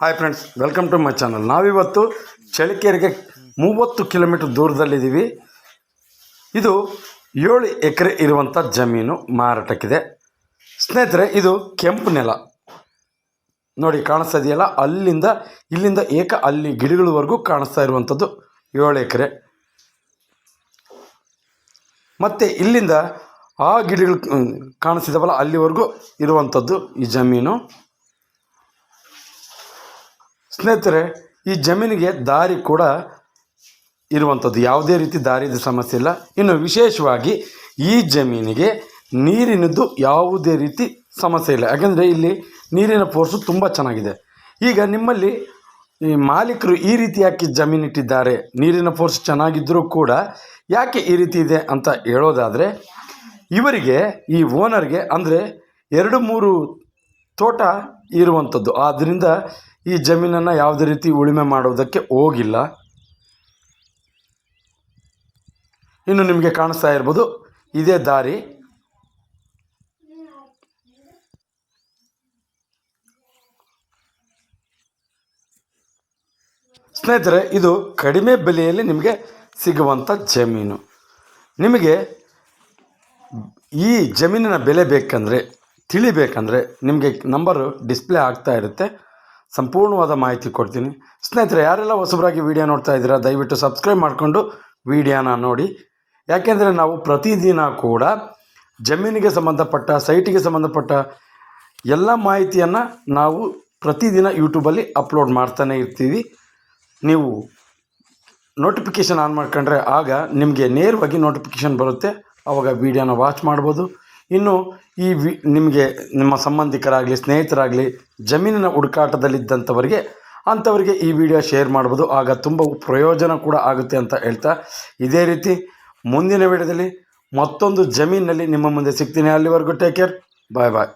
Hi friends welcome to my channel ನಾವಿವತ್ತು ಚಳಿಕೇರಿಗೆ ಮೂವತ್ತು ಕಿಲೋಮೀಟ್ರ್ ದೂರದಲ್ಲಿದ್ದೀವಿ. ಇದು ಏಳು ಎಕರೆ ಇರುವಂಥ ಜಮೀನು ಮಾರಾಟಕ್ಕಿದೆ. ಸ್ನೇಹಿತರೆ, ಇದು ಕೆಂಪು ನೆಲ. ನೋಡಿ, ಕಾಣಿಸ್ತಾ ಇದೆಯಲ್ಲ? ಅಲ್ಲಿಂದ, ಇಲ್ಲಿಂದ ಏಕ ಅಲ್ಲಿ ಗಿಡಗಳವರೆಗೂ ಕಾಣಿಸ್ತಾ ಇರುವಂಥದ್ದು ಏಳು ಎಕರೆ. ಮತ್ತು ಇಲ್ಲಿಂದ ಆ ಗಿಡಗಳು ಕಾಣಿಸಿದವಲ್ಲ ಅಲ್ಲಿವರೆಗೂ ಇರುವಂಥದ್ದು ಈ ಜಮೀನು. ಸ್ನೇಹಿತರೆ, ಈ ಜಮೀನಿಗೆ ದಾರಿ ಕೂಡ ಇರುವಂಥದ್ದು. ಯಾವುದೇ ರೀತಿ ದಾರಿದ ಸಮಸ್ಯೆ ಇಲ್ಲ. ಇನ್ನು ವಿಶೇಷವಾಗಿ ಈ ಜಮೀನಿಗೆ ನೀರಿನದ್ದು ಯಾವುದೇ ರೀತಿ ಸಮಸ್ಯೆ ಇಲ್ಲ. ಯಾಕೆಂದರೆ ಇಲ್ಲಿ ನೀರಿನ ಫೋರ್ಸು ತುಂಬ ಚೆನ್ನಾಗಿದೆ. ಈಗ ನಿಮ್ಮಲ್ಲಿ ಈ ಮಾಲೀಕರು ಈ ರೀತಿ ಯಾಕೆ ಜಮೀನು ಇಟ್ಟಿದ್ದಾರೆ? ನೀರಿನ ಫೋರ್ಸ್ ಚೆನ್ನಾಗಿದ್ದರೂ ಕೂಡ ಯಾಕೆ ಈ ರೀತಿ ಇದೆ ಅಂತ ಹೇಳೋದಾದರೆ, ಇವರಿಗೆ, ಈ ಓನರ್ಗೆ ಅಂದರೆ ಎರಡು ಮೂರು ತೋಟ ಇರುವಂಥದ್ದು. ಆದ್ದರಿಂದ ಈ ಜಮೀನನ್ನು ಯಾವುದೇ ರೀತಿ ಉಳುಮೆ ಮಾಡೋದಕ್ಕೆ ಹೋಗಿಲ್ಲ. ಇನ್ನು ನಿಮಗೆ ಕಾಣಿಸ್ತಾ ಇರ್ಬೋದು, ಇದೇ ದಾರಿ. ಸ್ನೇಹಿತರೆ, ಇದು ಕಡಿಮೆ ಬೆಲೆಯಲ್ಲಿ ನಿಮಗೆ ಸಿಗುವಂಥ ಜಮೀನು. ನಿಮಗೆ ಈ ಜಮೀನಿನ ಬೆಲೆ ಬೇಕಂದರೆ, ತಿಳಿಬೇಕಂದ್ರೆ ನಿಮಗೆ ನಂಬರು ಡಿಸ್ಪ್ಲೇ ಆಗ್ತಾ ಇರುತ್ತೆ. ಸಂಪೂರ್ಣವಾದ ಮಾಹಿತಿ ಕೊಡ್ತೀನಿ. ಸ್ನೇಹಿತರೆ, ಯಾರೆಲ್ಲ ಹೊಸಬರಾಗಿ ವಿಡಿಯೋ ನೋಡ್ತಾ ಇದ್ದೀರಾ, ದಯವಿಟ್ಟು ಸಬ್ಸ್ಕ್ರೈಬ್ ಮಾಡಿಕೊಂಡು ವಿಡಿಯೋನ ನೋಡಿ. ಯಾಕೆಂದರೆ ನಾವು ಪ್ರತಿದಿನ ಕೂಡ ಜಮೀನಿಗೆ ಸಂಬಂಧಪಟ್ಟ ಸೈಟಿಗೆ ಸಂಬಂಧಪಟ್ಟ ಎಲ್ಲ ಮಾಹಿತಿಯನ್ನು ನಾವು ಪ್ರತಿದಿನ ಯೂಟ್ಯೂಬಲ್ಲಿ ಅಪ್ಲೋಡ್ ಮಾಡ್ತಾನೆ ಇರ್ತೀವಿ. ನೀವು ನೋಟಿಫಿಕೇಷನ್ ಆನ್ ಮಾಡ್ಕೊಂಡ್ರೆ ಆಗ ನಿಮಗೆ ನೇರವಾಗಿ ನೋಟಿಫಿಕೇಷನ್ ಬರುತ್ತೆ. ಆವಾಗ ವೀಡಿಯೋನ ವಾಚ್ ಮಾಡ್ಬೋದು. ಇನ್ನು ಈ ವಿ, ನಿಮಗೆ ನಿಮ್ಮ ಸಂಬಂಧಿಕರಾಗಲಿ, ಸ್ನೇಹಿತರಾಗಲಿ, ಜಮೀನಿನ ಹುಡುಕಾಟದಲ್ಲಿದ್ದಂಥವರಿಗೆ ಅಂಥವರಿಗೆ ಈ ವಿಡಿಯೋ ಶೇರ್ ಮಾಡ್ಬೋದು. ಆಗ ತುಂಬ ಪ್ರಯೋಜನ ಕೂಡ ಆಗುತ್ತೆ ಅಂತ ಹೇಳ್ತಾ ಇದೇ ರೀತಿ ಮುಂದಿನ ವಿಡಿಯೋದಲ್ಲಿ ಮತ್ತೊಂದು ಜಮೀನಿನಲ್ಲಿ ನಿಮ್ಮ ಮುಂದೆ ಸಿಗ್ತೀನಿ. ಅಲ್ಲಿವರೆಗೂ ಟೇಕ್ ಕೇರ್ ಬಾಯ್ ಬಾಯ್